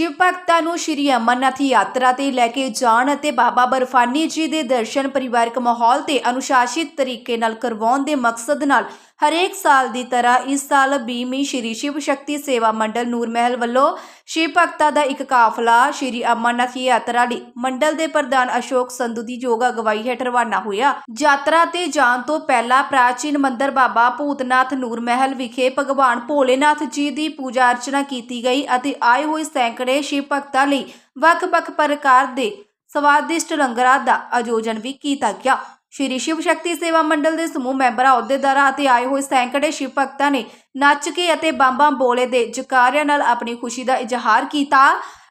ਸ਼ਿਵ ਭਗਤਾਂ ਨੂੰ ਸ਼੍ਰੀ ਅਮਰਨਾਥ ਯਾਤਰਾ ਤੇ ਲੈ ਕੇ ਜਾਣ ਅਤੇ ਬਾਬਾ ਬਰਫਾਨੀ ਜੀ ਦੇ ਦਰਸ਼ਨ ਪਰਿਵਾਰਕ ਮਾਹੌਲ ਤੇ ਅਨੁਸ਼ਾਸਿਤ ਤਰੀਕੇ ਨਾਲ ਕਰਵਾਉਣ ਦੇ ਮਕਸਦ ਨਾਲ ਹਰੇਕ ਸਾਲ ਦੀ ਤਰ੍ਹਾਂ ਇਸ ਸਾਲ ਬੀਮੀ ਸ਼੍ਰੀ ਸ਼ਿਵ ਸ਼ਕਤੀ ਸੇਵਾ ਮੰਡਲ ਨੂਰ ਮਹਿਲ ਵੱਲੋਂ ਸ਼ਿਵ ਭਗਤਾਂ ਦਾ ਇੱਕ ਕਾਫਲਾ ਸ਼੍ਰੀ ਅਮਰਨਾਥ ਯਾਤਰਾ ਲਈ ਮੰਡਲ ਦੇ ਪ੍ਰਧਾਨ ਅਸ਼ੋਕ ਸੰਧੂ ਦੀ ਯੋਗ ਅਗਵਾਈ ਹੇਠ ਰਵਾਨਾ ਹੋਇਆ। ਯਾਤਰਾ ਤੇ ਜਾਣ ਤੋਂ ਪਹਿਲਾਂ ਪ੍ਰਾਚੀਨ ਮੰਦਰ ਬਾਬਾ ਭੂਤਨਾਥ ਨੂਰ ਮਹਿਲ ਵਿਖੇ ਭਗਵਾਨ ਭੋਲੇਨਾਥ ਜੀ ਦੀ ਪੂਜਾ ਅਰਚਨਾ ਕੀਤੀ ਗਈ ਅਤੇ ਆਏ ਹੋਏ ਸੈਂਕੜੇ ਸ਼ਿਵ ਭਗਤਾਂ ਲਈ ਵੱਖ-ਵੱਖ ਪ੍ਰਕਾਰ ਦੇ ਸਵਾਦਿਸ਼ਟ ਲੰਗਰਾਂ ਦਾ ਆਯੋਜਨ ਵੀ ਕੀਤਾ ਗਿਆ। ਸ਼੍ਰੀ ਸ਼ਿਵ ਸ਼ਕਤੀ ਸੇਵਾ ਮੰਡਲ ਦੇ ਸਮੂਹ ਮੈਂਬਰਾਂ ਅਹੁਦੇਦਾਰਾਂ ਅਤੇ ਆਏ ਹੋਏ ਸੈਂਕੜੇ ਸ਼ਿਵ ਭਗਤਾਂ ਨੇ ਨੱਚ ਕੇ ਅਤੇ ਬਾਂਬਾਂ ਬੋਲੇ ਦੇ ਜਕਾਰਿਆਂ ਨਾਲ ਆਪਣੀ ਖੁਸ਼ੀ ਦਾ ਇਜ਼ਹਾਰ ਕੀਤਾ।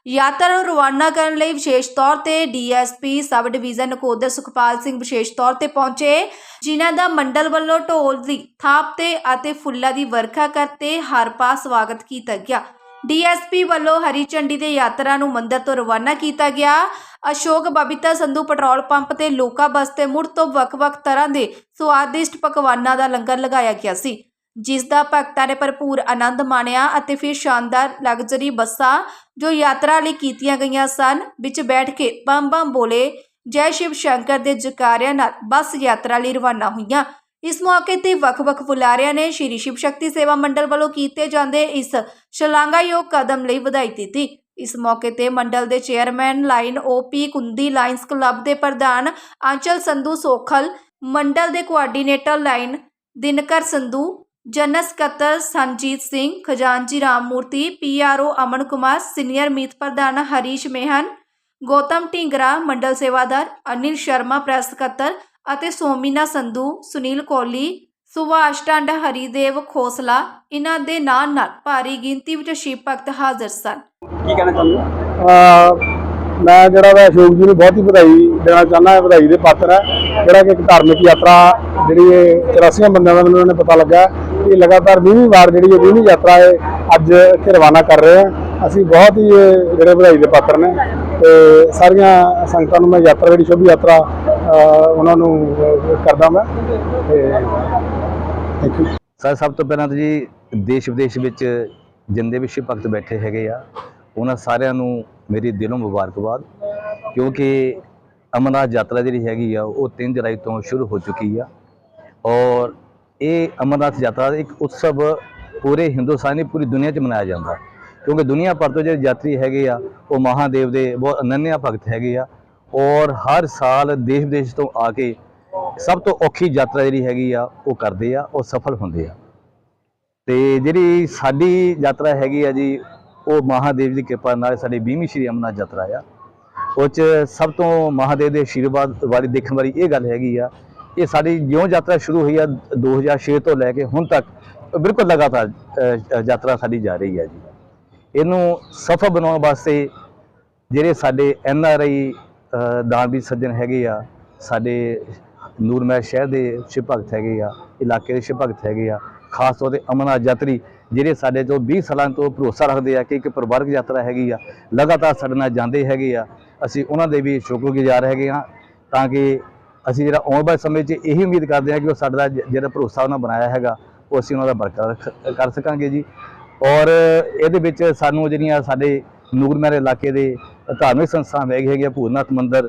ਯਾਤਰਾ ਨੂੰ ਰਵਾਨਾ ਕਰਨ ਲਈ ਵਿਸ਼ੇਸ਼ ਤੌਰ ਤੇ DSP sub division Nakodar Sukhpal Singh ਵਿਸ਼ੇਸ਼ ਤੌਰ ਤੇ ਪਹੁੰਚੇ। ਜਿਨ੍ਹਾਂ ਦਾ ਮੰਡਲ ਵੱਲੋਂ ਢੋਲ ਦੀ ਥਾਪ ਤੇ ਅਤੇ ਫੁੱਲਾਂ ਦੀ ਵਰਖਾ ਕਰਤੇ ਹਰ ਪਾ ਸਵਾਗਤ ਕੀਤਾ ਗਿਆ। ਡੀਐਸਪੀ ਵੱਲੋਂ ਹਰੀ ਝੰਡੀ ਦੇ ਯਾਤਰਾ ਨੂੰ ਮੰਦਰ ਤੋਂ ਰਵਾਨਾ ਕੀਤਾ ਗਿਆ। ਅਸ਼ੋਕ ਬਬੀਤਾ ਸੰਧੂ ਪੈਟਰੋਲ ਪੰਪ ਤੇ ਲੋਕਾ ਬੱਸ ਤੇ ਮੁੜ ਤੋਂ ਵੱਖ-ਵੱਖ ਤਰ੍ਹਾਂ ਦੇ ਸਵਾਦਿਸ਼ਟ ਪਕਵਾਨਾਂ ਦਾ ਲੰਗਰ ਲਗਾਇਆ ਗਿਆ ਸੀ ਜਿਸ ਦਾ ਭਗਤਾਂ ਨੇ ਭਰਪੂਰ ਆਨੰਦ ਮਾਣਿਆ ਅਤੇ ਫਿਰ ਸ਼ਾਨਦਾਰ ਲਗਜ਼ਰੀ ਬੱਸਾਂ ਜੋ ਯਾਤਰਾ ਲਈ ਕੀਤੀਆਂ ਗਈਆਂ ਸਨ, ਵਿੱਚ ਬੈਠ ਕੇ ਬੰਮ ਬੰਮ ਬੋਲੇ ਜੈ ਸ਼ਿਵ ਸ਼ੰਕਰ ਦੇ ਜਕਾਰਿਆਂ ਨਾਲ ਬੱਸ ਯਾਤਰਾ ਲਈ ਰਵਾਨਾ ਹੋਈਆਂ। ਇਸ ਮੌਕੇ ਤੇ ਵੱਖ-ਵੱਖ ਬੁਲਾਰਿਆਂ ਨੇ ਸ਼੍ਰੀ ਸ਼ਿਵ ਸ਼ਕਤੀ ਸੇਵਾ ਮੰਡਲ ਵੱਲੋਂ ਕੀਤੇ ਜਾਂਦੇ ਇਸ ਸ਼ਲਾਘਾਯੋਗ ਕਦਮ ਲਈ ਵਧਾਈ ਦਿੱਤੀ। ਇਸ ਮੌਕੇ ਤੇ ਮੰਡਲ ਦੇ chairman lion OP Kundi lions club ਦੇ ਪ੍ਰਧਾਨ ਆਂਚਲ ਸੰਧੂ ਸੋਖਲ, ਮੰਡਲ ਦੇ coordinator lion Dinkar Sandhu, general ਸਕੱਤਰ ਸੰਜੀਤ ਸਿੰਘ ਖਜ਼ਾਨਜੀ ਰਾਮਮੂਰਤੀ ਪੀਆਰਓ ਅਮਨ ਕੁਮਾਰ, ਸੀਨੀਅਰ ਮੀਤ ਪ੍ਰਧਾਨ ਹਰੀਸ਼ ਮੇਹਨ, ਗੌਤਮ ਢਿੰਗਰਾ, ਮੰਡਲ ਸੇਵਾਦਾਰ ਅਨਿਲ ਸ਼ਰਮਾ, ਪ੍ਰੈਸ ਸਕੱਤਰ ਅਤੇ ਸੋਮੀਨਾ ਸੰਧੂ, ਸੁਨੀਲ ਕੋਹਲੀ ਸੁਭਾਸ਼ ਟੰਡ ਹਰੀਦੇਵ ਖੋਸਲਾ ਇਹਨਾਂ ਦੇ ਨਾਲ ਨਾਲ ਭਾਰੀ ਗਿਣਤੀ ਵਿੱਚ ਸ਼ਿਵ ਭਗਤ ਹਾਜ਼ਰ ਸਨ। ਕੀ ਕਹਿਣਾ ਚਾਹੁੰਦੇ ਮੈਂ ਜਿਹੜਾ ਵਾ ਅਸ਼ੋਕ ਜੀ ਨੂੰ ਬਹੁਤ ਹੀ ਵਧਾਈ ਦੇਣਾ ਚਾਹੁੰਦਾ ਹਾਂ ਵਧਾਈ ਦੇ ਪਾਤਰ ਹੈ। ਜਿਹੜਾ ਕਿ ਇੱਕ ਧਾਰਮਿਕ ਯਾਤਰਾ ਜਿਹੜੀ ਇਹ 84 ਬੰਦਿਆਂ ਦਾ ਮੈਨੂੰ ਉਹਨੇ ਪਤਾ ਲੱਗਾ ਕਿ ਲਗਾਤਾਰ 20ਵੀਂ ਵਾਰ ਜਿਹੜੀ ਇਹ 20ਵੀਂ ਯਾਤਰਾ ਹੈ ਅੱਜ ਇੱਥੇ ਰਵਾਨਾ ਕਰ ਰਹੇ ਹਾਂ। ਅਸੀਂ ਬਹੁਤ ਹੀ ਇਹ ਜਿਹੜੇ ਵਧਾਈ ਦੇ ਪਾਤਰ ਨੇ ਤੇ ਸਾਰੀਆਂ ਸੰਗਤਾਂ ਨੂੰ ਮੈਂ ਯਾਤਰਾ ਜਿਹੜੀ ਸ਼ੁਭ ਯਾਤਰਾ ਉਹਨਾਂ ਨੂੰ ਕਰਦਾ ਮੈਂ ਤੇ ਥੈਂਕ ਯੂ ਸਰ ਸਭ ਤੋਂ ਪਹਿਲਾਂ ਤਾਂ ਜੀ ਦੇਸ਼ ਵਿਦੇਸ਼ ਵਿੱਚ ਜਿੰਦੇ ਵੀ ਸ਼ਿਵ ਭਗਤ ਬੈਠੇ ਹੈਗੇ ਆ, ਉਹਨਾਂ ਸਾਰਿਆਂ ਨੂੰ ਮੇਰੀ ਦਿਲੋਂ ਮੁਬਾਰਕਬਾਦ, ਕਿਉਂਕਿ ਅਮਰਨਾਥ ਯਾਤਰਾ ਜਿਹੜੀ ਹੈਗੀ ਆ, ਉਹ 3 ਜੁਲਾਈ ਤੋਂ ਸ਼ੁਰੂ ਹੋ ਚੁੱਕੀ ਆ। ਔਰ ਇਹ ਅਮਰਨਾਥ ਯਾਤਰਾ ਇੱਕ ਉਤਸਵ ਪੂਰੇ ਹਿੰਦੁਸਤਾਨ ਦੀ ਪੂਰੀ ਦੁਨੀਆ 'ਚ ਮਨਾਇਆ ਜਾਂਦਾ। ਕਿਉਂਕਿ ਦੁਨੀਆ ਭਰ ਤੋਂ ਜਿਹੜੇ ਯਾਤਰੀ ਹੈਗੇ ਆ, ਉਹ ਮਹਾਦੇਵ ਦੇ ਬਹੁਤ ਅਨੰਨਿਆ ਭਗਤ ਹੈਗੇ ਆ। ਔਰ ਹਰ ਸਾਲ ਦੇਸ਼ ਵਿਦੇਸ਼ ਤੋਂ ਆ ਕੇ ਸਭ ਤੋਂ ਔਖੀ ਯਾਤਰਾ ਜਿਹੜੀ ਹੈਗੀ ਆ, ਉਹ ਕਰਦੇ ਆ, ਉਹ ਸਫਲ ਹੁੰਦੇ ਆ। ਤੇ ਜਿਹੜੀ ਸਾਡੀ ਯਾਤਰਾ ਹੈਗੀ ਆ ਜੀ, ਉਹ ਮਹਾਦੇਵ ਦੀ ਕਿਰਪਾ ਨਾਲ ਸਾਡੀ 20ਵੀਂ ਸ਼੍ਰੀ ਅਮਰਨਾਥ ਯਾਤਰਾ ਆ। ਉਹ 'ਚ ਸਭ ਤੋਂ ਮਹਾਦੇਵ ਦੇ ਆਸ਼ੀਰਵਾਦ ਵਾਲੀ ਦੇਖਣ ਵਾਲੀ ਇਹ ਗੱਲ ਹੈਗੀ ਆ, ਇਹ ਸਾਡੀ ਜਿਉਂ ਯਾਤਰਾ ਸ਼ੁਰੂ ਹੋਈ ਆ 2006 ਤੋਂ ਲੈ ਕੇ ਹੁਣ ਤੱਕ, ਬਿਲਕੁਲ ਲਗਾਤਾਰ ਯਾਤਰਾ ਸਾਡੀ ਜਾ ਰਹੀ ਆ ਜੀ। ਇਹਨੂੰ ਸਫਲ ਬਣਾਉਣ ਵਾਸਤੇ ਜਿਹੜੇ ਸਾਡੇ ਐਨ ਆਰ ਆਈ ਦਾਨਵੀਰ ਸੱਜਣ ਹੈਗੇ ਆ, ਸਾਡੇ ਨੂਰਮਹਿਲ ਸ਼ਹਿਰ ਦੇ ਸ਼ਿਵ ਭਗਤ ਹੈਗੇ ਆ, ਇਲਾਕੇ ਦੇ ਸ਼ਿਵ ਭਗਤ ਹੈਗੇ ਆ ਖਾਸ ਤੌਰ ਤੇ ਅਮਰਨਾਥ ਯਾਤਰੀ ਜਿਹੜੇ ਸਾਡੇ ਤੋਂ 20 ਸਾਲਾਂ ਤੋਂ ਭਰੋਸਾ ਰੱਖਦੇ ਆ ਕਿ ਇੱਕ ਪਰਿਵਾਰਕ ਯਾਤਰਾ ਹੈਗੀ ਆ ਲਗਾਤਾਰ ਸਾਡੇ ਨਾਲ ਜਾਂਦੇ ਹੈਗੇ ਆ ਅਸੀਂ ਉਹਨਾਂ ਦੇ ਵੀ ਸ਼ੁਕਰਗੁਜ਼ਾਰ ਹੈਗੇ ਆ ਤਾਂ ਕਿ ਅਸੀਂ ਜਿਹੜਾ ਆਉਣ ਵਾਲੇ ਸਮੇਂ 'ਚ ਇਹੀ ਉਮੀਦ ਕਰਦੇ ਹਾਂ ਕਿ ਉਹ ਸਾਡਾ ਜ- ਜਿਹੜਾ ਭਰੋਸਾ ਉਹਨਾਂ ਬਣਾਇਆ ਹੈਗਾ ਉਹ ਅਸੀਂ ਉਹਨਾਂ ਦਾ ਬਰਕਰਾਰ ਕਰ ਸਕਾਂਗੇ ਜੀ। ਔਰ ਇਹਦੇ ਵਿੱਚ ਸਾਨੂੰ ਜਿਹੜੀਆਂ ਸਾਡੇ ਨੂਰਮਹਿਰ ਇਲਾਕੇ ਦੇ ਧਾਰਮਿਕ ਸੰਸਥਾਵਾਂ ਹੈਗੇ ਹੈਗੇ ਆ, ਭੂਰਨਾਥ ਮੰਦਿਰ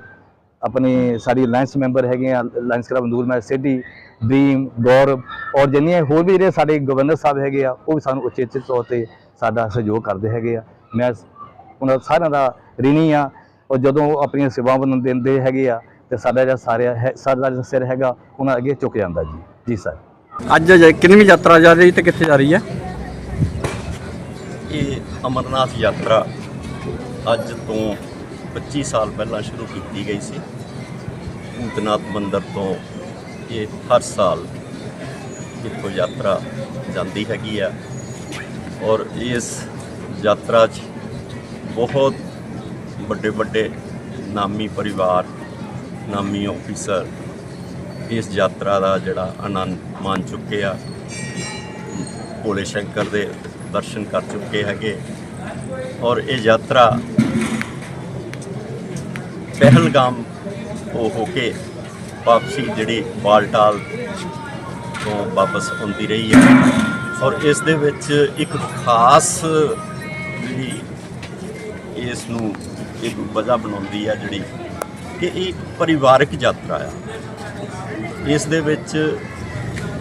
ਆਪਣੇ ਸਾਡੀ ਅਲਾਈਅੰਸ ਮੈਂਬਰ ਹੈਗੇ ਆ alliance club Nurmahal city dream Gaurav ਔਰ ਜਿੰਨੀਆਂ ਹੋਰ ਵੀ ਜਿਹੜੇ ਸਾਡੇ ਗਵਰਨਰ ਸਾਹਿਬ ਹੈਗੇ ਆ ਉਹ ਵੀ ਸਾਨੂੰ ਉਚੇਚੇ ਤੌਰ ਤੇ ਸਾਡਾ ਸਹਿਯੋਗ ਕਰਦੇ ਹੈਗੇ ਆ ਮੈਂ ਉਹਨਾਂ ਸਾਰਿਆਂ ਦਾ ਰਿਣੀ ਆ ਔਰ ਜਦੋਂ ਉਹ ਆਪਣੀਆਂ ਸੇਵਾਵਾਂ ਦਿੰਦੇ ਹੈਗੇ ਆ ਤੇ ਸਾਡਾ ਜਿਹੜਾ ਸਾਰਿਆ ਹੈ ਸਾਡਾ ਜਿਹੜਾ ਸਿਰ ਹੈਗਾ ਉਹਨਾਂ ਅੱਗੇ ਝੁਕ ਜਾਂਦਾ ਜੀ ਜੀ ਸਰ ਅੱਜ ਜ- ਕਿੰਨਵੀਂ ਯਾਤਰਾ ਜਾ ਰਹੀ ਤੇ ਕਿੱਥੇ ਜਾ ਰਹੀ ਹੈ? ਇਹ ਅਮਰਨਾਥ ਯਾਤਰਾ ਅੱਜ ਤੋਂ 25 ਸਾਲ ਪਹਿਲਾਂ ਸ਼ੁਰੂ ਕੀਤੀ ਗਈ ਸੀ। ਭੂਤਨਾਥ ਮੰਦਰ ਤੋਂ ਇਹ ਹਰ ਸਾਲ ਇੱਥੋਂ ਯਾਤਰਾ ਜਾਂਦੀ ਹੈਗੀ ਆ। ਔਰ ਇਸ ਯਾਤਰਾ 'ਚ ਬਹੁਤ ਵੱਡੇ ਵੱਡੇ ਨਾਮੀ ਪਰਿਵਾਰ, ਨਾਮੀ ਆਫੀਸਰ ਇਸ ਯਾਤਰਾ ਦਾ ਜਿਹੜਾ ਆਨੰਦ ਮਾਣ ਚੁੱਕੇ ਆ। ਭੋਲੇ ਸ਼ੰਕਰ ਦੇ ਦਰਸ਼ਨ ਕਰ ਚੁੱਕੇ ਹੈਗੇ। ਔਰ ਇਹ ਯਾਤਰਾ ਪਹਿਲਗਾਮ ਉਹ ਹੋ ਕੇ ਵਾਪਸੀ ਜਿਹੜੀ ਬਾਲਟਾਲ ਤੋਂ ਵਾਪਸ ਆਉਂਦੀ ਰਹੀ ਹੈ। ਔਰ ਇਸ ਦੇ ਵਿੱਚ ਇੱਕ ਖਾਸ ਜਿਹੜੀ ਇਸ ਨੂੰ ਇੱਕ ਵਜ੍ਹਾ ਬਣਾਉਂਦੀ ਆ ਜਿਹੜੀ ਕਿ ਇਹ ਇੱਕ ਪਰਿਵਾਰਕ ਯਾਤਰਾ ਆ। ਇਸ ਦੇ ਵਿੱਚ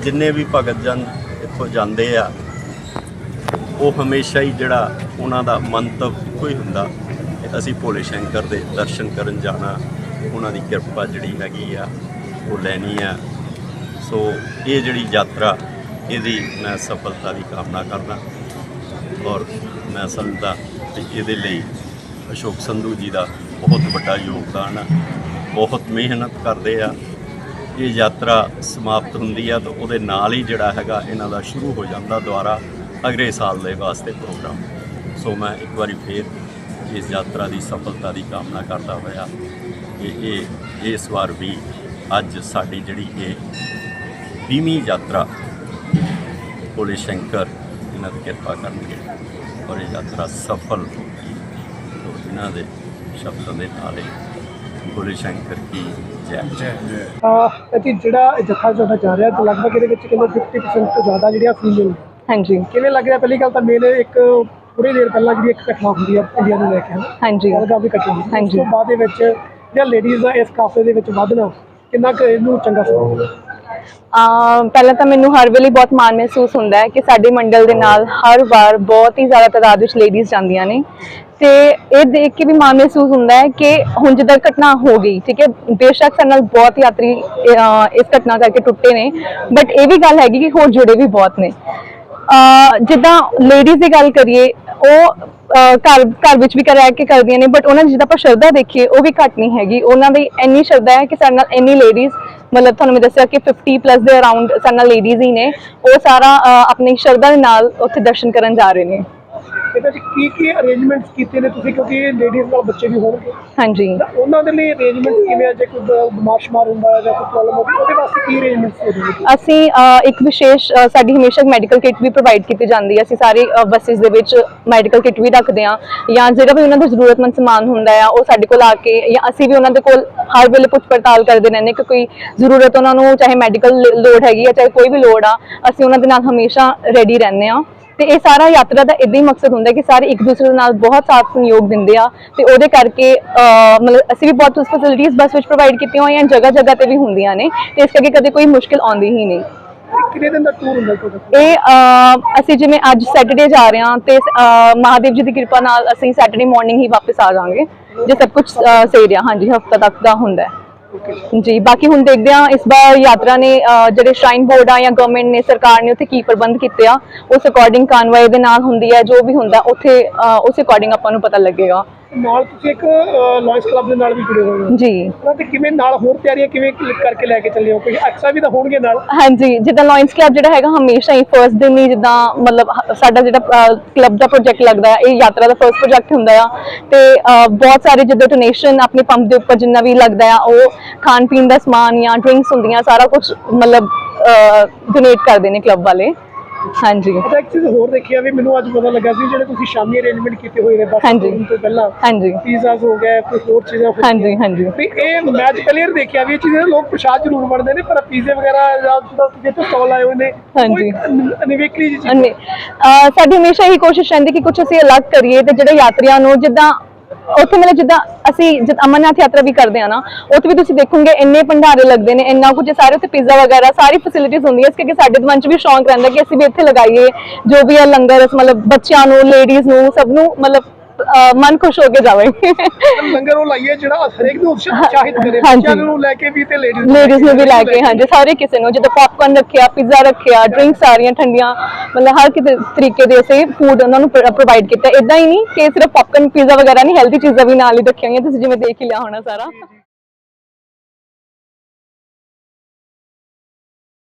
ਜਿੰਨੇ ਵੀ ਭਗਤ ਜਨ ਇੱਥੋਂ ਜਾਂਦੇ ਆ, ਉਹ ਹਮੇਸ਼ਾ ਹੀ ਜਿਹੜਾ ਉਹਨਾਂ ਦਾ ਮੰਤਵ ਇੱਕੋ ਹੀ ਹੁੰਦਾ ਅਸੀਂ ਭੋਲੇ ਸ਼ੰਕਰ ਦੇ ਦਰਸ਼ਨ ਕਰਨ ਜਾਣਾ, ਉਹਨਾਂ ਦੀ ਕਿਰਪਾ ਜਿਹੜੀ ਹੈਗੀ ਆ, ਉਹ ਲੈਣੀ ਆ। ਸੋ ਇਹ ਜਿਹੜੀ ਯਾਤਰਾ, ਇਹਦੀ ਮੈਂ ਸਫਲਤਾ ਦੀ ਕਾਮਨਾ ਕਰਦਾ। ਔਰ ਮੈਂ ਸਮਝਦਾ ਕਿ ਇਹਦੇ ਲਈ ਅਸ਼ੋਕ ਸੰਧੂ ਜੀ ਦਾ ਬਹੁਤ ਵੱਡਾ ਯੋਗਦਾਨ ਆ। ਬਹੁਤ ਮਿਹਨਤ ਕਰਦੇ ਆ। ਇਹ ਯਾਤਰਾ ਸਮਾਪਤ ਹੁੰਦੀ ਆ ਤਾਂ ਉਹਦੇ ਨਾਲ ਹੀ ਜਿਹੜਾ ਹੈਗਾ ਇਹਨਾਂ ਦਾ ਸ਼ੁਰੂ ਹੋ ਜਾਂਦਾ ਦੁਆਰਾ ਅਗਲੇ ਸਾਲ ਦੇ ਵਾਸਤੇ ਪ੍ਰੋਗਰਾਮ। ਸੋ ਮੈਂ ਇੱਕ ਵਾਰੀ ਫੇਰ ਇਸ ਯਾਤਰਾ ਦੀ ਸਫਲਤਾ ਦੀ ਕਾਮਨਾ ਕਰਦਾ ਹੋਇਆ ਕਿ ਇਹ ਇਸ ਵਾਰ ਵੀ ਅੱਜ ਸਾਡੀ ਜਿਹੜੀ ਇਹ 20ਵੀਂ ਯਾਤਰਾ ਭੋਲੇ ਸ਼ੰਕਰ ਇਹਨਾਂ ਦੀ ਕਿਰਪਾ ਕਰਨਗੇ ਔਰ ਇਹ ਯਾਤਰਾ ਸਫਲ ਹੋਗੀ ਤੋ ਇਹਨਾਂ ਦੇ ਸ਼ਬਦਾਂ ਦੇ ਨਾਲ ਹੀ ਭੋਲੇ ਸ਼ੰਕਰ ਕੀ ਜੈ। ਅਹ ਅਤੇ ਜਿਹੜਾ ਇਹ ਜੱਥਾ ਤੁਹਾਡਾ ਜਾ ਰਿਹਾ ਤੇ ਲਗਭਗ ਇਹਦੇ ਵਿੱਚ ਕਹਿੰਦੇ 50% ਤੋਂ ਜ਼ਿਆਦਾ ਜਿਹੜੀਆਂ ਫੀਮੇਲ ਹਾਂਜੀ। ਕਿਵੇਂ ਲੱਗ ਰਿਹਾ? ਪਹਿਲੀ ਗੱਲ ਤਾਂ ਮੇਨ ਇੱਕ ਥੋੜੀ ਦੇਰ ਪਹਿਲਾਂ ਜਿਹੜੀ ਇੱਕ ਘਟਨਾ ਹੁੰਦੀ ਹੈ ਇੰਡੀਆ ਨੂੰ ਲੈ ਕੇ ਹਨਾ? ਹਾਂਜੀ। ਗੱਲ ਕਾਫੀ ਘਟਨਾ ਹੁੰਦੀ। ਹੈ। ਉਸ ਹਾਂਜੀ। ਤੋਂ ਬਾਅਦ ਦੇ ਵਿੱਚ ਜਿਹੜਾ ਲੇਡੀਜ਼ ਦਾ ਇਸ ਕਾਫਲੇ ਦੇ ਵਿੱਚ ਵਧਣਾ ਕਿੰਨਾ ਕੁ ਇਹਨੂੰ ਚੰਗਾ ਸਮਝਦੇ ਅਮ ਪਹਿਲਾਂ ਤਾਂ ਮੈਨੂੰ ਹਰ ਵੇਲੇ ਬਹੁਤ ਮਾਣ ਮਹਿਸੂਸ ਹੁੰਦਾ ਹੈ ਕਿ ਸਾਡੇ ਮੰਡਲ ਦੇ ਨਾਲ ਹਰ ਵਾਰ ਬਹੁਤ ਹੀ ਜ਼ਿਆਦਾ ਤਾਦਾਦ ਵਿੱਚ ਲੇਡੀਜ਼ ਜਾਂਦੀਆਂ ਨੇ। ਤੇ ਇਹ ਦੇਖ ਕੇ ਵੀ ਮਾਣ ਮਹਿਸੂਸ ਹੁੰਦਾ ਹੈ ਕਿ ਹੁਣ ਜਿੱਦਾਂ ਘਟਨਾ ਹੋ ਗਈ ਠੀਕ ਹੈ? ਬੇਸ਼ੱਕ ਸਾਡੇ ਨਾਲ ਬਹੁਤ ਯਾਤਰੀ ਅਹ, ਇਸ ਘਟਨਾ ਕਰਕੇ ਟੁੱਟੇ ਨੇ। ਬਟ ਇਹ ਵੀ ਗੱਲ ਹੈਗੀ ਕਿ ਹੋਰ ਜੁੜੇ ਵੀ ਬਹੁਤ ਨੇ। ਅਹ, ਜਿੱਦਾਂ ਲੇਡੀਜ਼ ਦੀ ਗੱਲ ਕਰੀਏ ਉਹ ਅਹ, ਘਰ ਘਰ ਵਿੱਚ ਵੀ ਕਰਿਆ ਕੇ ਕਰਦੀਆਂ ਨੇ ਬਟ ਉਹਨਾਂ ਦੀ ਜਿੱਦਾਂ ਆਪਾਂ ਸ਼ਰਧਾ ਦੇਖੀਏ ਉਹ ਵੀ ਘੱਟ ਨਹੀਂ ਹੈਗੀ। ਉਹਨਾਂ ਦੀ ਇੰਨੀ ਸ਼ਰਧਾ ਹੈ ਕਿ ਸਾਡੇ ਨਾਲ ਇੰਨੀ ਲੇਡੀਜ਼ ਮਤਲਬ ਤੁਹਾਨੂੰ ਮੈਂ ਦੱਸਿਆ ਕਿ 50 ਪਲੱਸ ਦੇ ਅਰਾਊਂਡ ਸਾਡੇ ਨਾਲ ਲੇਡੀਜ਼ ਹੀ ਨੇ ਉਹ ਸਾਰਾ ਅਹ, ਆਪਣੀ ਸ਼ਰਧਾ ਦੇ ਨਾਲ ਉੱਥੇ ਦਰਸ਼ਨ ਕਰਨ ਜਾ ਰਹੇ ਨੇ। ਇਹਦੇ ਵਿੱਚ ਕੀ ਕੀ ਅਰੇਂਜਮੈਂਟਸ ਕੀਤੇ ਨੇ ਤੁਸੀਂ? ਕਿਉਂਕਿ ਇਹ ਲੇਡੀਜ਼ ਨਾਲ ਬੱਚੇ ਵੀ ਹੋਣਗੇ। ਹਾਂਜੀ। ਤਾਂ ਉਹਨਾਂ ਦੇ ਲਈ ਅਰੇਂਜਮੈਂਟ ਕਿਵੇਂ ਆ? ਜੇ ਕੋਈ ਬ- ਬਿਮਾਰ ਸ਼ਮਾਰ ਹੁੰਦਾ ਹੈ ਜਾਂ ਕੋਈ ਪ੍ਰੋਬਲਮ ਹੋਵੇ ਉਹਦੇ ਵਾਸਤੇ ਕੀ ਅਰੇਂਜਮੈਂਟਸ ਹੋ ਜਾਣਗੇ ਅਸੀਂ ਇੱਕ ਵਿਸ਼ੇਸ਼ ਸਾਡੀ ਹਮੇਸ਼ਾ ਮੈਡੀਕਲ ਕਿੱਟ ਵੀ ਪ੍ਰੋਵਾਈਡ ਕੀਤੀ ਜਾਂਦੀ ਹੈ। ਅਸੀਂ ਸਾਰੇ ਬੱਸਿਸ ਦੇ ਵਿੱਚ ਮੈਡੀਕਲ ਕਿੱਟ ਵੀ ਰੱਖਦੇ ਹਾਂ। ਜਾਂ ਜਿਹੜਾ ਵੀ ਉਹਨਾਂ ਦਾ ਜ਼ਰੂਰਤਮੰਦ ਸਮਾਨ ਹੁੰਦਾ ਆ ਉਹ ਸਾਡੇ ਕੋਲ ਆ ਕੇ ਜਾਂ ਅਸੀਂ ਵੀ ਉਹਨਾਂ ਦੇ ਕੋਲ ਹਰ ਵੇਲੇ ਪੁੱਛ ਪੜਤਾਲ ਕਰਦੇ ਰਹਿੰਦੇ ਕਿ ਕੋਈ ਜ਼ਰੂਰਤ ਉਹਨਾਂ ਨੂੰ ਚਾਹੇ ਮੈਡੀਕਲ ਲੋੜ ਹੈਗੀ ਹੈ ਚਾਹੇ ਕੋਈ ਵੀ ਲੋੜ ਆ ਅਸੀਂ ਉਹਨਾਂ ਦੇ ਨਾਲ ਹਮੇਸ਼ਾ ਰੈਡੀ ਰਹਿੰਦੇ ਹਾਂ। ਤੇ ਇਹ ਸਾਰਾ ਯਾਤਰਾ ਦਾ ਇਦਾਂ ਹੀ ਮਕਸਦ ਹੁੰਦਾ ਕਿ ਸਾਰੇ ਇੱਕ ਦੂਸਰੇ ਦੇ ਨਾਲ ਬਹੁਤ ਸਾਥ ਸਹਿਯੋਗ ਦਿੰਦੇ ਆ ਤੇ ਉਹਦੇ ਕਰਕੇ ਮਤਲਬ ਅਸੀਂ ਵੀ ਬਹੁਤ ਫੈਸਿਲਿਟੀਆਂ ਬੱਸ ਵਿੱਚ ਪ੍ਰੋਵਾਈਡ ਕੀਤੀਆਂ ਹੋਈਆਂ ਜਗ੍ਹਾ ਜਗ੍ਹਾ ਤੇ ਵੀ ਹੁੰਦੀਆਂ ਨੇ ਤੇ ਇਸ ਕਰਕੇ ਕਦੇ ਕੋਈ ਮੁਸ਼ਕਿਲ ਆਉਂਦੀ ਹੀ ਨਹੀਂ। ਕਿੰਨੇ ਦਿਨ ਦਾ ਟੂਰ ਹੁੰਦਾ ਤੁਹਾਡਾ? ਇਹ ਅਸੀਂ ਜਿਵੇਂ ਅੱਜ ਸੈਟਰਡੇ ਜਾ ਰਹੇ ਹਾਂ ਤੇ ਮਹਾਦੇਵ ਜੀ ਦੀ ਕਿਰਪਾ ਨਾਲ ਅਸੀਂ ਸੈਟਰਡੇ ਮਾਰਨਿੰਗ ਹੀ ਵਾਪਸ ਆ ਜਾਵਾਂਗੇ ਜੇ ਸਭ ਕੁਝ ਸਹੀ ਰਿਹਾ ਹਾਂਜੀ ਹਫਤਾ ਤੱਕ ਦਾ ਹੁੰਦਾ ਹੈ। ਜੀ ਬਾਕੀ ਹੁਣ ਦੇਖਦੇ ਹਾਂ ਇਸ ਵਾਰ ਯਾਤਰਾ ਨੇ ਅਹ, ਜਿਹੜੇ ਸ਼ਰਾਈਨ ਬੋਰਡ ਆ ਜਾਂ ਗਵਰਨਮੈਂਟ ਨੇ ਸਰਕਾਰ ਨੇ ਉੱਥੇ ਕੀ ਪ੍ਰਬੰਧ ਕੀਤੇ ਆ ਉਸ ਅਕੋਰਡਿੰਗ ਕਾਨਵਾਈ ਦੇ ਨਾਲ ਹੁੰਦੀ ਹੈ ਜੋ ਵੀ ਹੁੰਦਾ ਉੱਥੇ ਅਹ, ਉਸ ਅਕੋਰਡਿੰਗ ਆਪਾਂ ਨੂੰ ਪਤਾ ਲੱਗੇਗਾ। ਨਾਲ ਤੁਸੀਂ ਇੱਕ ਲਾਇੰਸ ਕਲੱਬ ਦੇ ਨਾਲ ਵੀ ਜੁੜੇ ਹੋਏ ਹੋ। ਜੀ। ਉਹਨਾਂ ਤੇ ਕਿਵੇਂ ਨਾਲ ਹੋਰ ਤਿਆਰੀਆਂ ਕਿਵੇਂ ਕਰਕੇ ਲੈ ਕੇ ਚੱਲੇ ਹੋ? ਕੋਈ ਐਕਸਟਰਾ ਵੀ ਤਾਂ ਹੋਣਗੇ ਨਾਲ? ਹਾਂਜੀ ਜਿੱਦਾਂ ਲਾਇਨਸ ਕਲੱਬ ਜਿਹੜਾ ਹੈਗਾ ਹਮੇਸ਼ਾ ਹੀ ਫਰਸਟ ਦਿਨ ਹੀ ਜਿੱਦਾਂ ਮਤਲਬ ਸਾਡਾ ਜਿਹੜਾ ਕਲੱਬ ਦਾ ਪ੍ਰੋਜੈਕਟ ਲੱਗਦਾ ਹੈ ਇਹ ਯਾਤਰਾ ਦਾ ਫਰਸਟ ਪ੍ਰੋਜੈਕਟ ਹੁੰਦਾ ਆ। ਤੇ ਬਹੁਤ ਸਾਰੇ ਜਿੱਦਾਂ ਡੋਨੇਸ਼ਨ ਆਪਣੇ ਪੰਪ ਦੇ ਉੱਪਰ ਜਿੰਨਾ ਵੀ ਲੱਗਦਾ ਆ ਉਹ ਖਾਣ ਪੀਣ ਦਾ ਸਮਾਨ ਜਾਂ ਡਰਿੰਕਸ ਹੁੰਦੀਆਂ ਸਾਰਾ ਕੁਝ ਮਤਲਬ ਡੋਨੇਟ ਕਰਦੇ ਨੇ ਕਲੱਬ ਵਾਲੇ। ਹਾਂਜੀ ਅੱਛਾ ਇੱਕ ਚੀਜ਼ ਹੋਰ ਦੇਖਿਆ ਵੀ ਮੈਨੂੰ ਅੱਜ ਪਤਾ ਲੱਗਾ ਸੀ ਜਿਹੜੇ ਤੁਸੀਂ ਸ਼ਾਮੀ ਅਰੇਂਜਮੈਂਟ ਕੀਤੇ ਹੋਏ ਨੇ ਬਸ ਹਾਂਜੀ। ਤੋਂ ਪਹਿਲਾਂ ਹਾਂਜੀ ਪੀਜ਼ਾਸ ਹੋ ਗਏ ਕੋਈ ਹੋਰ ਚੀਜ਼ਾਂ ਹੋ ਹਾਂਜੀ। ਹਾਂਜੀ ਵੀ ਇਹ ਮੈਚ ਕਲੀਅਰ ਦੇਖਿਆ ਵੀ ਇਹ ਚੀਜ਼ਾਂ ਲੋਕ ਪ੍ਰਸ਼ਾਦ ਜ਼ਰੂਰ ਬਣਦੇ ਨੇ ਪਰ ਪੀਜ਼ੇ ਵਗੈਰਾ ਜਾਂ ਜਿੱਥੇ ਤੋਂ ਸਟਾਲ ਆਏ ਹੋਏ ਨੇ ਹਾਂਜੀ। ਅਨਿਵੇਕਲੀ ਜੀ ਚੀਜ਼ ਅਨੇ ਅਹ ਸਾਡੀ ਹਮੇਸ਼ਾ ਇਹੀ ਕੋਸ਼ਿਸ਼ ਰਹਿੰਦੀ ਕਿ ਕੁਝ ਅਸੀਂ ਅਲੱਗ ਕਰੀਏ ਤੇ ਜਿਹੜੇ ਯਾਤਰੀਆਂ ਨੂੰ ਜਿੱਦਾਂ ਉੱਥੇ ਮਤਲਬ ਜਿੱਦਾਂ ਅਸੀਂ ਜਦ ਅਮਰਨਾਥ ਯਾਤਰਾ ਵੀ ਕਰਦੇ ਆ ਨਾ, ਉੱਥੇ ਵੀ ਤੁਸੀਂ ਦੇਖੋਗੇ ਇੰਨੇ ਭੰਡਾਰੇ ਲੱਗਦੇ ਨੇ, ਇੰਨਾ ਕੁਝ, ਸਾਰੇ ਉੱਥੇ ਪੀਜ਼ਾ ਵਗੈਰਾ, ਸਾਰੀ ਫੈਸਿਲਿਟੀਜ਼ ਹੁੰਦੀਆਂ ਇਸ ਕਰਕੇ ਸਾਡੇ ਮਨ 'ਚ ਵੀ ਸ਼ੌਂਕ ਰਹਿੰਦਾ ਕਿ ਅਸੀਂ ਵੀ ਇੱਥੇ ਲਗਾਈਏ ਜੋ ਵੀ ਆ ਲੰਗਰ, ਮਤਲਬ ਬੱਚਿਆਂ ਨੂੰ ਲੇਡੀਜ਼ ਨੂੰ, ਸਭ ਨੂੰ ਮਤਲਬ ਮਨ ਖੁਸ਼ ਹੋ ਕੇ ਜਾਵੇ ਲੰਗਰ ਉਹ ਲਾਈਏ ਜਿਹੜਾ ਹਰੇਕ ਨੂੰ ਉਤਸ਼ਾਹਿਤ ਕਰੇ। ਬੱਚਿਆਂ ਨੂੰ ਲੈ ਕੇ ਵੀ ਤੇ ਲੇਡੀਜ਼ ਲੇਡੀਜ਼ ਨੂੰ ਵੀ ਲੈ ਕੇ ਹਾਂਜੀ ਸਾਰੇ ਕਿਸੇ ਨੂੰ ਜਿੱਦਾਂ ਪੌਪਕਾਰਨ ਰੱਖਿਆ ਪੀਜ਼ਾ ਰੱਖਿਆ ਡਰਿੰਕ ਸਾਰੀਆਂ ਠੰਡੀਆਂ ਮਤਲਬ ਹਰ ਕਿਸੇ ਤਰੀਕੇ ਦੇ ਅਸੀਂ ਫੂਡ ਉਹਨਾਂ ਨੂੰ ਪ੍ਰੋਵਾਈਡ ਕੀਤਾ। ਇਦਾਂ ਹੀ ਨਹੀਂ ਕਿ ਸਿਰਫ ਪੌਪਕਾਰਨ ਪੀਜ਼ਾ ਵਗੈਰਾ ਨਹੀਂ ਹੈਲਦੀ ਚੀਜ਼ਾਂ ਵੀ ਨਾਲ ਹੀ ਰੱਖੀਆਂ ਹੋਈਆਂ ਤੁਸੀਂ ਜਿਵੇਂ ਦੇਖ ਹੀ ਲਿਆ ਹੋਣਾ ਸਾਰਾ।